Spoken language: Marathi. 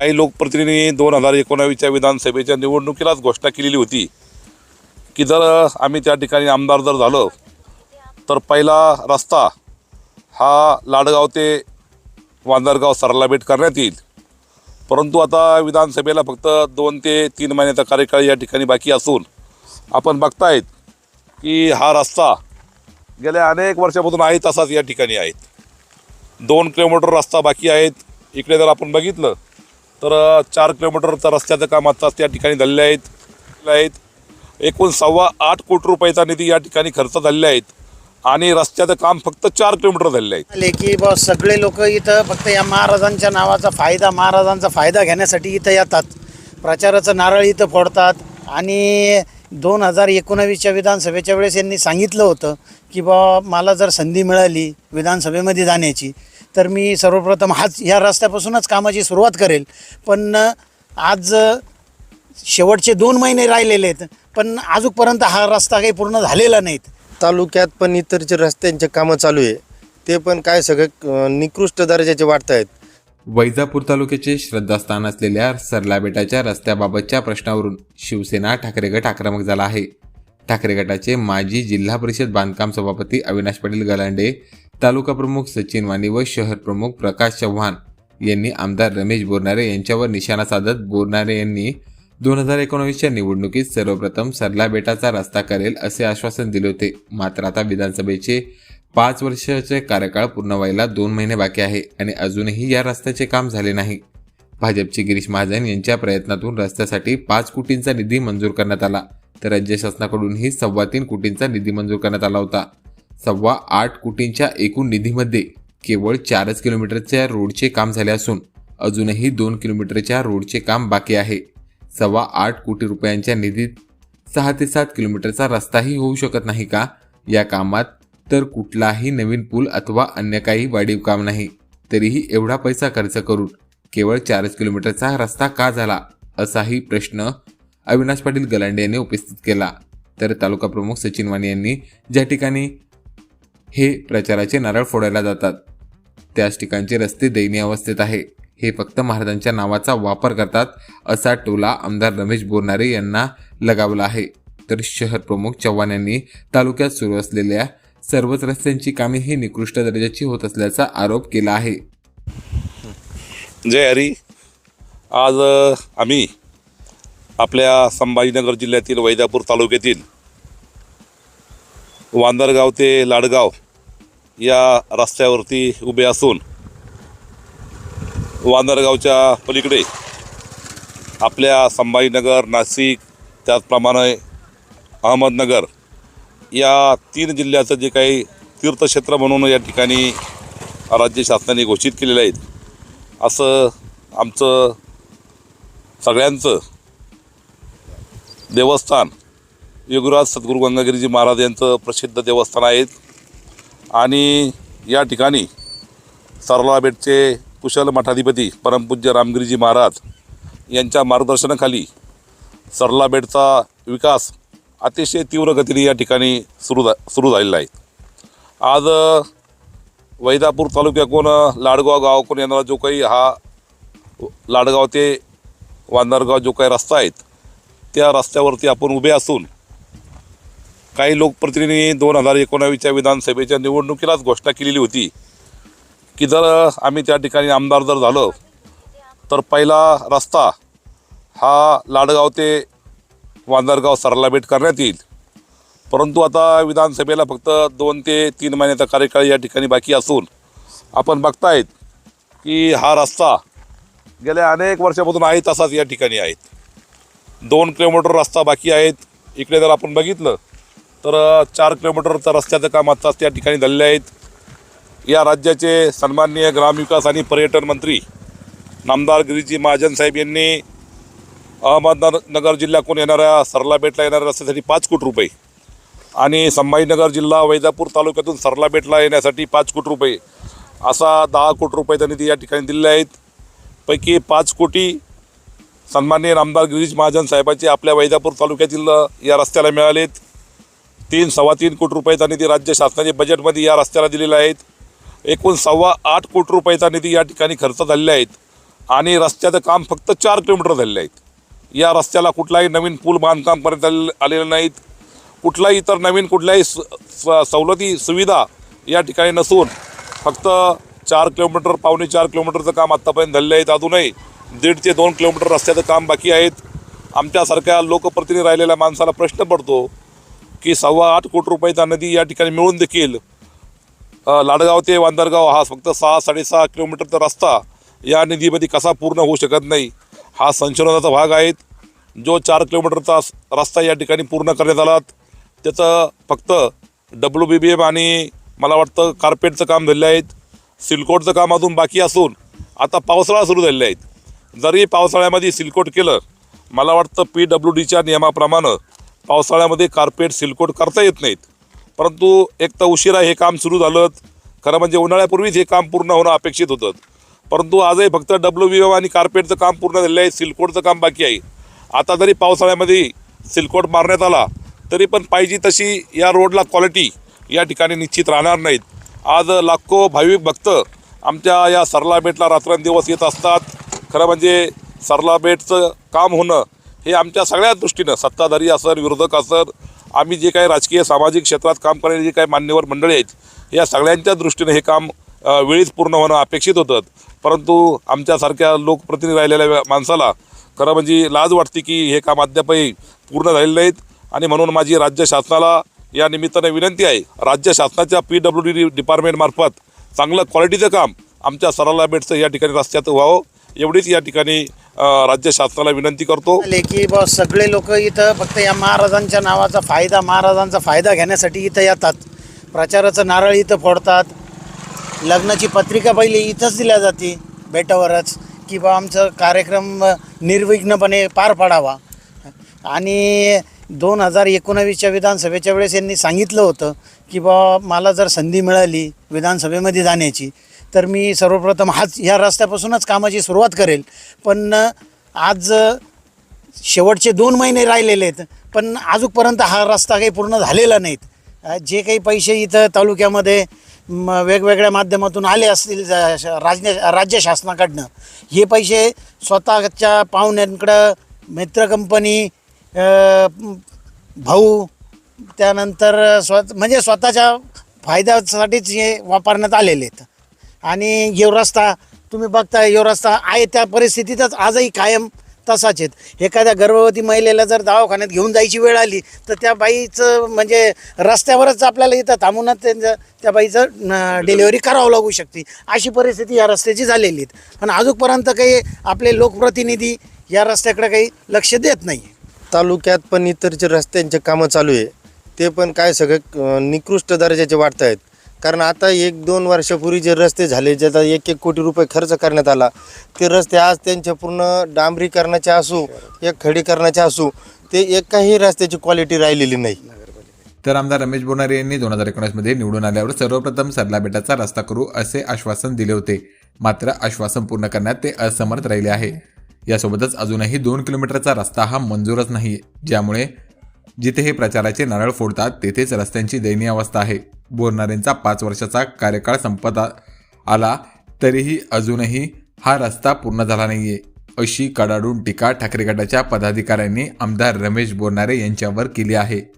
काही लोकप्रतिनिधी दोन हजार एकोणावीसच्या विधानसभेच्या निवडणुकीलाच घोषणा केलेली होती की जर आम्ही त्या ठिकाणी आमदार जर झालो तर पहिला रस्ता हा लाडगाव ते वांदरगाव सरलाबेट करण्यात येईल. परंतु आता विधानसभेला फक्त दोन ते तीन महिन्याचा कार्यकाळ या ठिकाणी बाकी असून आपण बघतायत की हा रस्ता गेल्या अनेक वर्षापासून आहे तसाच या ठिकाणी आहेत दोन किलोमीटर रस्ता बाकी आहेत. इकडे जर आपण बघितलं तर चार किलोमीटरचं रस्त्याचं काम आत्ताच त्या ठिकाणी झालेले आहेत. आहेत. एकूण सव्वा आठ कोटी रुपयाचा निधी या ठिकाणी खर्च झालेले आहेत. आणि रस्त्याचं काम फक्त चार किलोमीटर झालेलं आहे आले की बा सगळे लोक इथं फक्त या महाराजांच्या नावाचा फायदा महाराजांचा फायदा घेण्यासाठी इथं येतात. प्रचाराचं नारळ इथं फोडतात. आणि दोन हजार एकोणावीसच्या विधानसभेच्या वेळेस यांनी सांगितलं होतं की बा मला जर संधी मिळाली विधानसभेमध्ये जाण्याची तर मी सर्वप्रथम हाच ह्या रस्त्यापासूनच कामाची सुरुवात करेल. पण आज शेवटचे दोन महिने राहिलेले आहेत पण अजूनपर्यंत हा रस्ता काही पूर्ण झालेला नाहीत. तालुक्यात पण इतर जे रस्त्यांचे कामं चालू आहे. ते पण काय सगळे निकृष्ट दर्जाचे वाटत आहेत. वैजापूर तालुक्याचे श्रद्धास्थान असलेल्या सरला बेटाच्या रस्त्याबाबतच्या प्रश्नावरून शिवसेना ठाकरे गट आक्रमक झाला आहे. ठाकरे गटाचे माजी जिल्हा परिषद बांधकाम सभापती अविनाश पाटील गलांडे तालुका प्रमुख सचिन वाणी व शहर प्रमुख प्रकाश चव्हाण यांनी आमदार रमेश बोरनारे यांच्यावर निशाणा साधत बोरनारे यांनी दोन हजार एकोणावीसच्या निवडणुकीत सर्वप्रथम सरला बेटाचा रस्ता करेल असे आश्वासन दिले होते. मात्र आता विधानसभेचे पाच वर्षाचे कार्यकाळ पूर्ण व्हायला दोन महिने बाकी आहे आणि अजूनही या रस्त्याचे काम झाले नाही. भाजपचे गिरीश महाजन यांच्या प्रयत्नातून रस्त्यासाठी पाच कोटींचा निधी मंजूर करण्यात आला. तर राज्य शासनाकडूनही सव्वा तीन कोटींचा निधी मंजूर करण्यात आला होता. सव्वा आठ कोटींच्या एकूण निधीमध्ये केवळ चारच किलोमीटरच्या रोडचे काम झाले असून अजूनही दोन किलोमीटरच्या रोडचे काम बाकी आहे. सव्वा आठ कोटी रुपयांच्या निधीत सहा ते सात किलोमीटरचा रस्ताही होऊ शकत नाही का? या कामात तर कुठलाही नवीन पूल अथवा अन्य काही वाढीव काम नाही. तरीही एवढा पैसा खर्च करून केवळ चारच किलोमीटरचा रस्ता का झाला? असाही प्रश्न अविनाश पाटील गलांडे यांनी उपस्थित केला. तर तालुका प्रमुख सचिन वाणी यांनी ज्या ठिकाणी हे प्रचाराचे नारळ फोडायला जातात. त्याच ठिकाणचे रस्ते दयनीय अवस्थेत आहे. हे फक्त महाराजांच्या नावाचा वापर करतात असा टोला आमदार रमेश बोरनारे यांना लगावला आहे. तर शहर प्रमुख चव्हाण यांनी तालुक्यात सुरू असलेल्या सर्वच रस्त्यांची कामे ही निकृष्ट दर्जाची होत असल्याचा आरोप केला आहे. जय हरी. आज आम्ही आपल्या संभाजीनगर जिल्ह्यातील वैजापूर तालुक्यातील वांदरगाव ते लाडगाव या रस्त्यावरती उभे असून वांदरगावच्या पलीकडे आपल्या संभाजीनगर नाशिक त्याचप्रमाणे अहमदनगर या तीन जिल्ह्याचं जे काही तीर्थक्षेत्र म्हणून या ठिकाणी राज्य शासनाने घोषित केलेलं आहे असं आमचं सगळ्यांचं देवस्थान युगराज सद्गुरू गंगागिरीजी महाराज यांचं प्रसिद्ध देवस्थान आहे. आणि या ठिकाणी सरलाबेटचे कुशल मठाधिपती परमपूज्य रामगिरीजी महाराज यांच्या मार्गदर्शनाखाली सरलाबेटचा विकास अतिशय तीव्र गतीने या ठिकाणी सुरू झा सुरू झालेला आहे. आज वैदापूर तालुक्याकून लाडगाव गावाकून येणारा जो काही हा लाडगाव ते वांदरगाव जो काही रस्ता आहेत त्या रस्त्यावरती आपण उभे असून काही लोकप्रतिनिधींनी दोन हजार एकोणावीसच्या विधानसभेच्या निवडणुकीलाच घोषणा केलेली होती की जर आम्ही त्या ठिकाणी आमदार जर झालो तर पहिला रस्ता हा लाडगाव ते वांदरगाव सरलाबेट करण्यात येईल. परंतु आता विधानसभेला फक्त दोन ते तीन महिन्याचा कार्यकाळ या ठिकाणी बाकी असून आपण बघतायत की हा रस्ता गेल्या अनेक वर्षापासून आहे तसाच या ठिकाणी आहेत दोन किलोमीटर रस्ता बाकी आहेत. इकडे जर आपण बघितलं तर चार किलोमीटरचं रस्त्याचं काम आत्ताच त्या ठिकाणी झालेले आहेत. या राज्याचे सन्माननीय ग्रामविकास आणि पर्यटन मंत्री नामदार गिरीजी महाजन साहेब यांनी अहमदनगर जिल्ह्याकडून येणाऱ्या सरलाबेटला येणाऱ्या रस्त्यासाठी पाच कोटी रुपये आणि संभाजीनगर जिल्हा वैजापूर तालुक्यातून सरलाबेटला येण्यासाठी पाच कोटी रुपये असा दहा कोटी रुपये त्यांनी ती या ठिकाणी दिलेले आहेत. पैकी पाच कोटी सन्माननीय नामदार गिरीश महाजन साहेबाचे आपल्या वैजापूर तालुक्यातील या रस्त्याला मिळालेत. तीन सव्वा तीन कोटी रुपयाचा निधी राज्य शासनाने बजेटमध्ये या रस्त्याला दिलेला आहेत एकूण सव्वा आठ कोटी रुपयाचा निधी या ठिकाणी खर्च झालेला आहेत. आणि रस्त्याचं काम फक्त चार किलोमीटर झालेलं आहेत या रस्त्याला कुठलाही नवीन पूल बांधकाम करण्यात आले आलेलं नाहीत. कुठलाही इतर नवीन कुठल्याही स स- सवलती सुविधा या ठिकाणी नसून फक्त चार किलोमीटर पावणे चार किलोमीटरचं काम आत्तापर्यंत झालेलं आहे. अजूनही दीड ते दोन किलोमीटर रस्त्याचं काम बाकी आहेत. आमच्यासारख्या लोकप्रतिनिधी राहिलेल्या माणसाला प्रश्न पडतो की सव्वा आठ कोटी रुपयाचा नदी या ठिकाणी मिळून देखील लाडगाव ते वांदरगाव हा फक्त सहा साडेसहा किलोमीटरचा रस्ता या नदीमध्ये कसा पूर्ण होऊ शकत नाही हा संशोधनाचा भाग आहे जो चार किलोमीटरचा रस्ता या ठिकाणी पूर्ण करण्यात आला त्याचं फक्त डब्ल्यू बी बी एम आणि मला वाटतं कार्पेटचं काम झालेलं आहेत सिलकोटचं काम अजून बाकी असून आता पावसाळा सुरू झालेले आहेत जरी पावसाळ्यामध्ये सिलकोट केलं मला वाटतं पी डब्ल्यू डीच्या नियमाप्रमाणे पावसाळ्यामध्ये कार्पेट सिलकोट करता येत नाहीत. परंतु एक तर उशिरा हे काम सुरू झालं. खरं म्हणजे उन्हाळ्यापूर्वीच हे काम पूर्ण होणं अपेक्षित होतं. परंतु आजही फक्त डब्ल्यू बी आणि कार्पेटचं काम पूर्ण झालेलं आहे. सिलकोटचं काम बाकी आहे. आता जरी पावसाळ्यामध्ये सिलकोट मारण्यात आला तरी पण पाहिजे तशी या रोडला क्वालिटी या ठिकाणी निश्चित राहणार नाहीत. आज लाखो भाविक भक्त आमच्या या सरला बेटला रात्रंदिवस येत असतात. खरं म्हणजे सरला बेटचं काम होणं हे आमच्या सगळ्या दृष्टीनं सत्ताधारी असर विरोधक असर आम्ही जे काही राजकीय सामाजिक क्षेत्रात काम करणारे जे काही मान्यवर मंडळी आहेत या सगळ्यांच्या दृष्टीने हे काम वेळीच पूर्ण होणं अपेक्षित होतं. परंतु आमच्यासारख्या लोकप्रतिनिधी राहिलेल्या माणसाला खरं म्हणजे लाज वाटते की हे काम अद्यापही पूर्ण झालेलं नाहीत. आणि म्हणून माझी राज्य शासनाला या निमित्ताने विनंती आहे राज्य शासनाच्या पी डब्ल्यू डी डिपार्टमेंटमार्फत चांगलं क्वालिटीचं काम आमच्या सरला बेटचं या ठिकाणी रस्त्यात व्हावं. एवढीच या ठिकाणी राज्य शासनाला विनंती करतो. आले की बा सगळे लोक इथं फक्त या महाराजांच्या नावाचा फायदा महाराजांचा फायदा घेण्यासाठी इथं येतात. प्रचाराचं नारळ इथं फोडतात. लग्नाची पत्रिका पहिले इथंच दिल्या जाते बेटावरच की बा आमचं कार्यक्रम निर्विघ्नपणे पार पाडावा. आणि दोन हजार एकोणावीसच्या विधानसभेच्या वेळेस यांनी सांगितलं होतं की बा मला जर संधी मिळाली विधानसभेमध्ये जाण्याची तर मी सर्वप्रथम हाच ह्या रस्त्यापासूनच कामाची सुरुवात करेल. पण आज शेवटचे दोन महिने राहिलेले आहेत पण अजूनपर्यंत हा रस्ता काही पूर्ण झालेला नाहीत. जे काही पैसे इथं तालुक्यामध्ये म, वेगवेगळ्या माध्यमातून आले असतील ज- श- राज्य राज्य शासनाकडनं हे पैसे स्वतःच्या पाहुण्यांकडं मित्र कंपनी भाऊ त्यानंतर स्व म्हणजे स्वतःच्या फायद्यासाठीच हे वापरण्यात आलेले आहेत. आणि यो तुम्ही बघता येवरास्ता आहे त्या परिस्थितीतच आजही कायम तसाच आहेत. एखाद्या गर्भवती महिलेला जर दवाखान्यात घेऊन जायची वेळ आली तर त्या बाईचं म्हणजे रस्त्यावरच आपल्याला इथं थांबूनच त्यांचं त्या बाईचं डिलिव्हरी करावं लागू शकते. अशी परिस्थिती या रस्त्याची झालेली आहेत. पण अजूनपर्यंत काही आपले लोकप्रतिनिधी या रस्त्याकडे काही लक्ष देत नाही. तालुक्यात पण इतर जे रस्त्यांचे कामं चालू आहे. ते पण काय सगळे निकृष्ट दर्जाचे वाटत आहेत कारण आता एक दोन वर्षापूर्वी जे रस्ते झाले ज्याचा एक एक कोटी रुपये खर्च करण्यात आला ते रस्ते आज त्यांच्या पूर्ण डांबरीकरणाचे असू या खडीकरणाचे असू ते एकाही रस्त्याची क्वालिटी राहिलेली नाही. तर आमदार रमेश बोनारे यांनी दोन हजार एकोणीसमध्ये निवडून आल्यावर सर्वप्रथम सरला बेटाचा रस्ता करू असे आश्वासन दिले होते. मात्र आश्वासन पूर्ण करण्यात ते असमर्थ राहिले आहे. यासोबतच अजूनही दोन किलोमीटरचा रस्ता हा मंजूरच नाही ज्यामुळे जिथे हे प्रचाराचे नारळ फोडतात तेथेच रस्त्यांची दयनीय अवस्था आहे. बोरणारेंचा पाच वर्षाचा कार्यकाळ संपत आला तरीही अजूनही हा रस्ता पूर्ण झाला नाहीये अशी कडाडून टीका ठाकरे गटाच्या पदाधिकाऱ्यांनी आमदार रमेश बोरणारे यांच्यावर केली आहे.